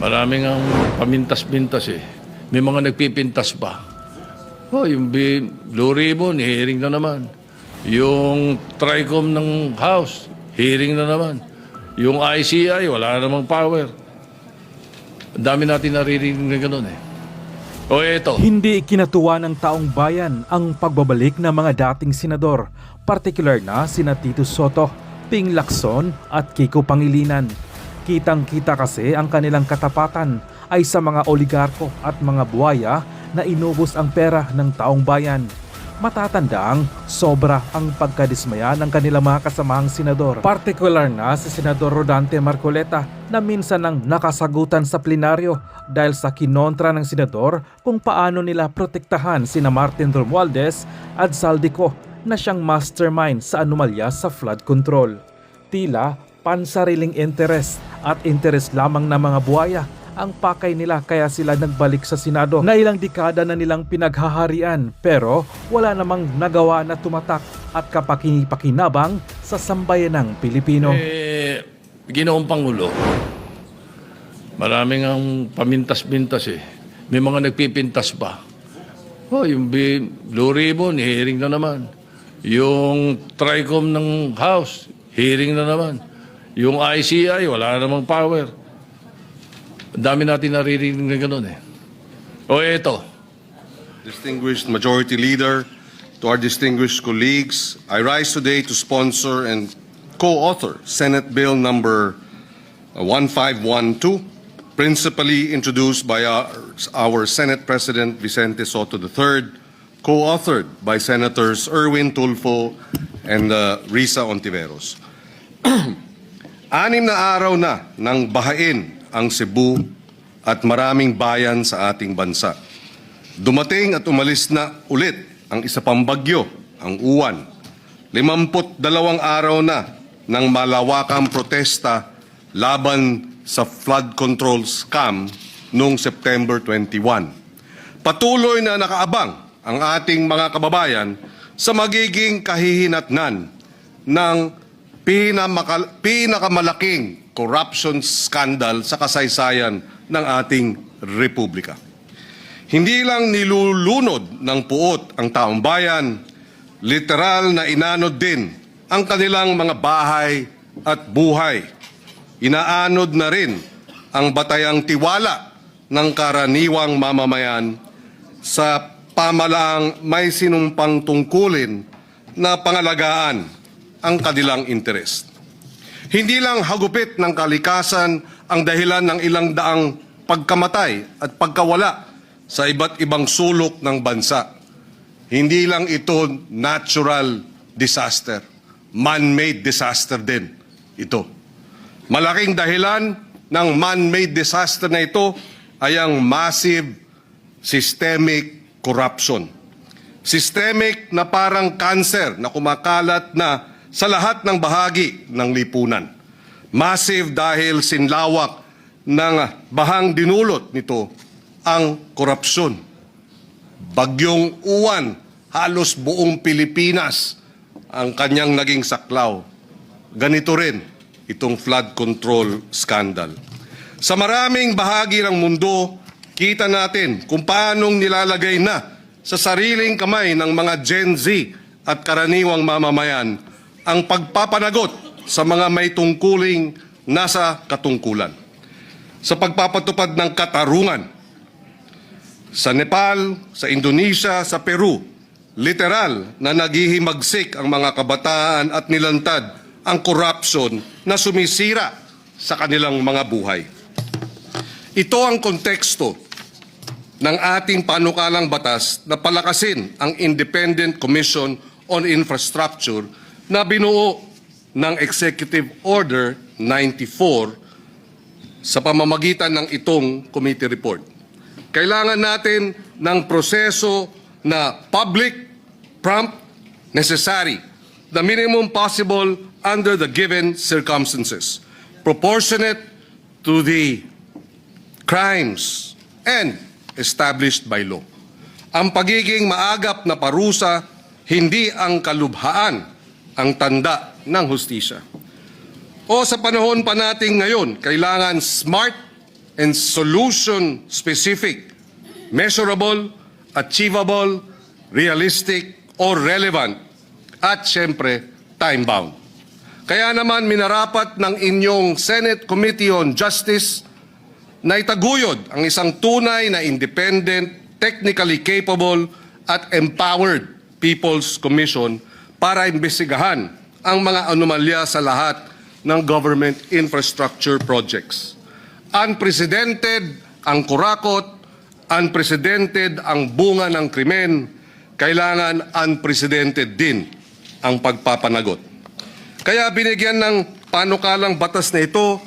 Maraming ang pamintas-pintas eh. May mga nagpipintas pa. Oh, yung Blue Ribbon, hearing na naman. Yung TRICOM ng House, hearing na naman. Yung ICI, wala na namang power. Ang dami natin naririnig na ganun eh. O eto, Hindi ikinatuwa ng taong bayan ang pagbabalik ng mga dating senador, partikular na sina Tito Soto, Ping Lacson at Kiko Pangilinan. Kitang-kita kasi ang kanilang katapatan ay sa mga oligarko at mga buhaya na inubos ang pera ng taong bayan. Matatandang sobra ang pagkadismaya ng kanilang mga kasamahang senador. Partikular na si Senador Rodante Marcoleta na minsan nang nakasagutan sa plenaryo dahil sa kinontra ng senador kung paano nila protektahan sina Martin Romualdez at Saldico na siyang mastermind sa anomalya sa flood control. Tila pansariling interes at interes lamang ng mga buhaya ang pakay nila kaya sila nagbalik sa Senado na ilang dekada na nilang pinaghaharian pero wala namang nagawa na tumatak at kapakinabangang sa sambayanang Pilipino. eh, ginoong Pangulo, maraming ang pamintas-pintas eh. May mga nagpipintas pa. Oh, yung Blue Ribbon, hearing na naman. Yung TRICOM ng House, hearing na naman. Yung ICI, wala na namang power. Ang dami natin naririnig na ganun eh. O eto, Distinguished Majority Leader, to our distinguished colleagues, I rise today to sponsor and co-author Senate Bill number uh, 1512, principally introduced by our, our Senate President Vicente Soto III, co-authored by Senators Erwin Tulfo and uh, Risa Ontiveros. Anim na araw na nang bahain ang Cebu at maraming bayan sa ating bansa. Dumating at umalis na ulit ang isa pang bagyo, ang uwan. Limamput dalawang araw na ng malawakang protesta laban sa flood control scam noong September 21. Patuloy na nakaabang ang ating mga kababayan sa magiging kahihinatnan ng pinamaka- pinakamalaking corruption scandal sa kasaysayan ng ating republika. Hindi lang nilulunod ng puot ang taong bayan, literal na inanod din ang kanilang mga bahay at buhay. Inaanod na rin ang batayang tiwala ng karaniwang mamamayan sa pamalaang may sinumpang tungkulin na pangalagaan ang kanilang interes. Hindi lang hagupit ng kalikasan ang dahilan ng ilang daang pagkamatay at pagkawala sa iba't ibang sulok ng bansa. Hindi lang ito natural disaster, man-made disaster din ito. Malaking dahilan ng man-made disaster na ito ay ang massive systemic corruption. Systemic na parang cancer na kumakalat na sa lahat ng bahagi ng lipunan. Massive dahil sinlawak ng bahang dinulot nito ang korupsyon. Bagyong uwan, halos buong Pilipinas ang kanyang naging saklaw. Ganito rin itong flood control scandal. Sa maraming bahagi ng mundo, kita natin kung paanong nilalagay na sa sariling kamay ng mga Gen Z at karaniwang mamamayan ang pagpapanagot sa mga may tungkuling nasa katungkulan. Sa pagpapatupad ng katarungan, sa Nepal, sa Indonesia, sa Peru, literal na naghihimagsik ang mga kabataan at nilantad ang corruption na sumisira sa kanilang mga buhay. Ito ang konteksto ng ating panukalang batas na palakasin ang Independent Commission on Infrastructure na binuo ng Executive Order 94 sa pamamagitan ng itong committee report. Kailangan natin ng proseso na public, prompt, necessary, the minimum possible under the given circumstances, proportionate to the crimes and established by law. Ang pagiging maagap na parusa, hindi ang kalubhaan ang tanda ng hustisya. O sa panahon pa natin ngayon, kailangan smart and solution specific, measurable, achievable, realistic, or relevant, at syempre, time-bound. Kaya naman minarapat ng inyong Senate Committee on Justice na itaguyod ang isang tunay na independent, technically capable at empowered People's Commission para imbestigahan ang mga anomalya sa lahat ng government infrastructure projects. Unprecedented ang kurakot, unprecedented ang bunga ng krimen, kailangan unprecedented din ang pagpapanagot. Kaya binigyan ng panukalang batas na ito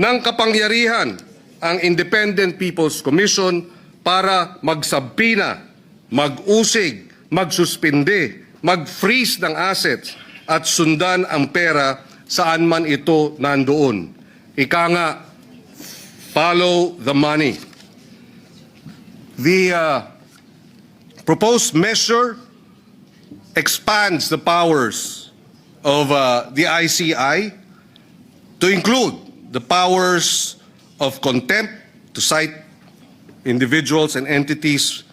ng kapangyarihan ang Independent People's Commission para magsabpina, mag-usig, magsuspinde, mag-freeze ng assets at sundan ang pera saan man ito nandoon. Ika nga, follow the money. The uh, proposed measure expands the powers of uh, the ICI to include the powers of contempt to cite individuals and entities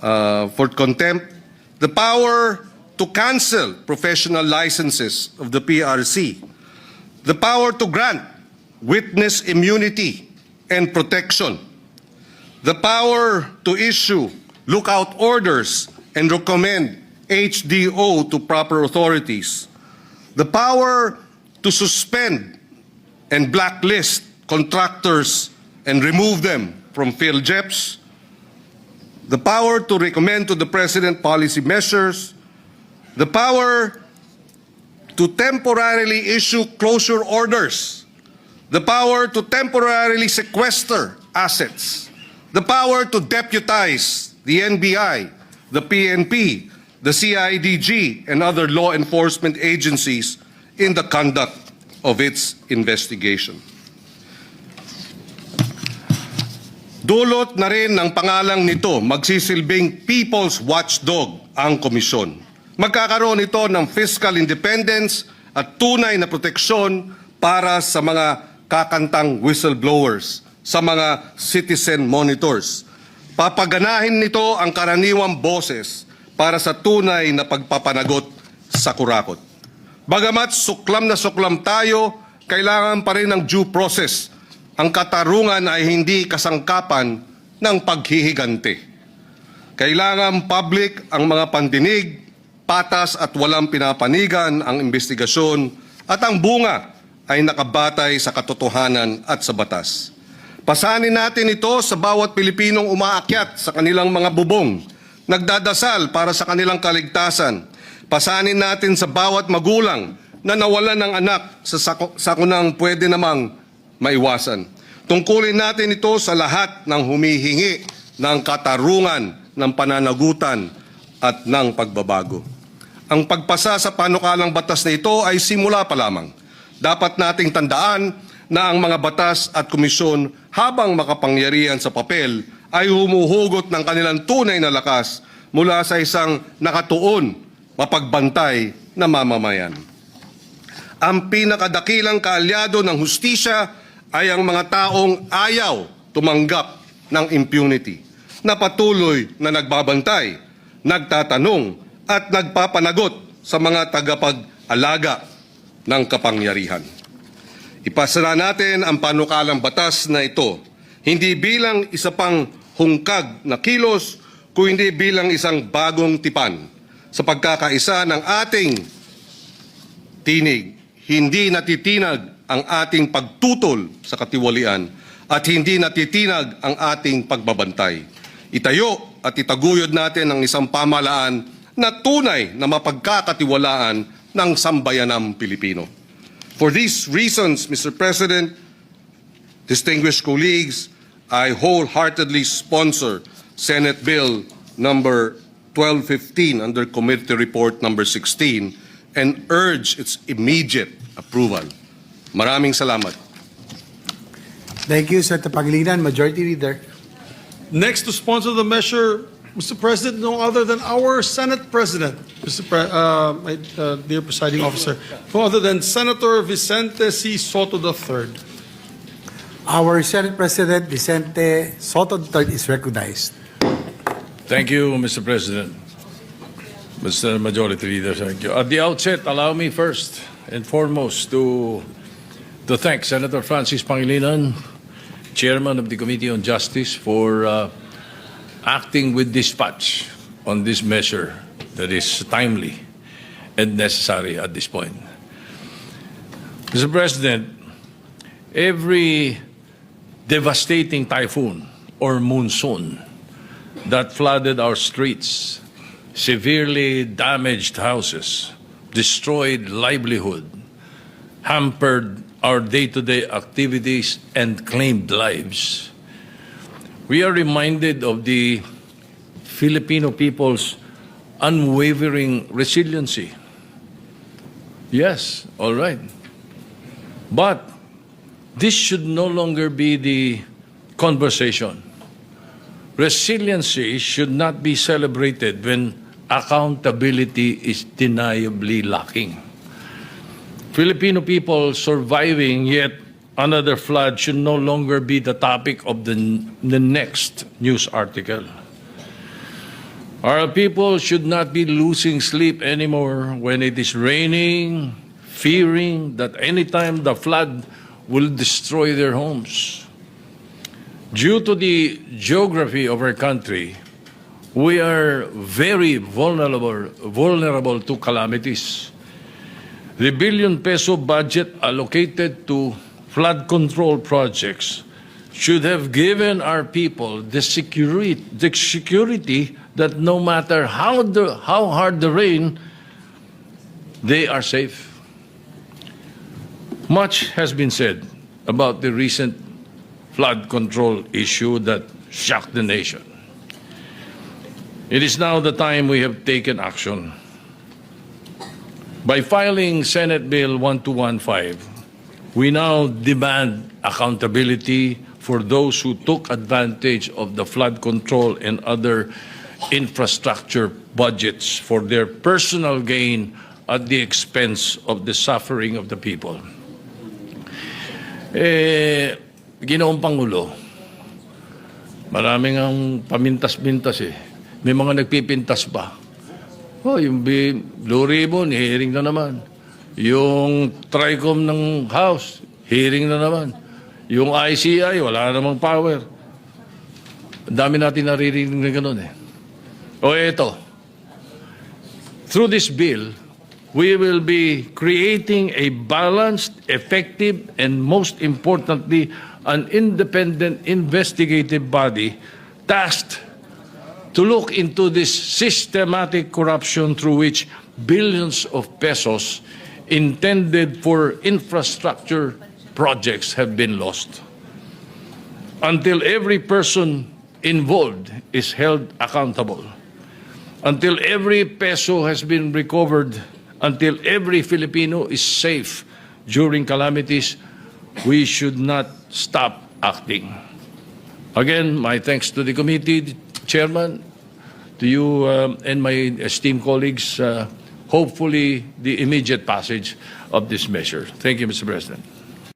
uh, for contempt, the power to cancel professional licenses of the PRC, the power to grant witness immunity and protection, the power to issue lookout orders and recommend HDO to proper authorities, the power to suspend and blacklist contractors and remove them from field PhilJeps, the power to recommend to the President policy measures, the power to temporarily issue closure orders, the power to temporarily sequester assets, the power to deputize the NBI, the PNP, the CIDG, and other law enforcement agencies in the conduct of its investigation. Dulot na rin ng pangalang nito, magsisilbing People's Watchdog ang komisyon. Magkakaroon ito ng fiscal independence at tunay na proteksyon para sa mga kakantang whistleblowers, sa mga citizen monitors. Papaganahin nito ang karaniwang boses para sa tunay na pagpapanagot sa kurakot. Bagamat suklam na suklam tayo, kailangan pa rin ng due process. Ang katarungan ay hindi kasangkapan ng paghihigante. Kailangan public ang mga pandinig, patas at walang pinapanigan ang investigasyon at ang bunga ay nakabatay sa katotohanan at sa batas. Pasanin natin ito sa bawat Pilipinong umaakyat sa kanilang mga bubong, nagdadasal para sa kanilang kaligtasan. Pasanin natin sa bawat magulang na nawalan ng anak sa sakunang pwede namang maiwasan. Tungkulin natin ito sa lahat ng humihingi ng katarungan, ng pananagutan at ng pagbabago. Ang pagpasa sa panukalang batas na ito ay simula pa lamang. Dapat nating tandaan na ang mga batas at komisyon habang makapangyarihan sa papel ay humuhugot ng kanilang tunay na lakas mula sa isang nakatuon, mapagbantay na mamamayan. Ang pinakadakilang kaalyado ng hustisya ay ang mga taong ayaw tumanggap ng impunity, na patuloy na nagbabantay, nagtatanong at nagpapanagot sa mga tagapag-alaga ng kapangyarihan. Ipasa na natin ang panukalang batas na ito, hindi bilang isa pang hungkag na kilos, kundi bilang isang bagong tipan sa pagkakaisa ng ating tinig, hindi natitinag ang ating pagtutol sa katiwalian at hindi natitinag ang ating pagbabantay. Itayo at itaguyod natin ang isang pamalaan na tunay na mapagkakatiwalaan ng sambayanang Pilipino. For these reasons, Mr. President, distinguished colleagues, I wholeheartedly sponsor Senate Bill number 1215 under Committee Report number 16 and urge its immediate approval. Maraming salamat. Thank you, Senator Pangilinan, Majority Leader. Next to sponsor the measure, Mr. President, no other than our Senate President, Mr. Pre- uh, my uh, dear presiding officer, no other than Senator Vicente C. Soto III. Our Senate President Vicente Soto III is recognized. Thank you, Mr. President. Mr. Majority Leader, thank you. At the outset, allow me first and foremost to, to thank Senator Francis Pangilinan, Chairman of the Committee on Justice, for uh, acting with dispatch on this measure that is timely and necessary at this point. Mr. President, every devastating typhoon or monsoon that flooded our streets, severely damaged houses, destroyed livelihood, hampered our day to day activities, and claimed lives. We are reminded of the Filipino people's unwavering resiliency. Yes, all right. But this should no longer be the conversation. Resiliency should not be celebrated when accountability is deniably lacking. Filipino people surviving yet another flood should no longer be the topic of the, the next news article. Our people should not be losing sleep anymore when it is raining, fearing that anytime the flood will destroy their homes. Due to the geography of our country, we are very vulnerable, vulnerable to calamities. The billion peso budget allocated to flood control projects should have given our people the security, the security that no matter how, the, how hard the rain, they are safe. Much has been said about the recent flood control issue that shocked the nation. It is now the time we have taken action. By filing Senate Bill 1215, we now demand accountability for those who took advantage of the flood control and other infrastructure budgets for their personal gain at the expense of the suffering of the people. Eh, ginoong Pangulo, maraming ang pamintas-mintas eh. May mga nagpipintas pa. Oh, yung Blue Ribbon, hearing na naman. Yung TRICOM ng House, hearing na naman. Yung ICI, wala namang power. Ang dami natin naririnig na ganun eh. O eto, through this bill, we will be creating a balanced, effective, and most importantly, an independent investigative body tasked to look into this systematic corruption through which billions of pesos intended for infrastructure projects have been lost. Until every person involved is held accountable, until every peso has been recovered, until every Filipino is safe during calamities, we should not stop acting. Again, my thanks to the committee, Chairman, to you um, and my esteemed colleagues. Uh, hopefully, the immediate passage of this measure. Thank you, Mr. President.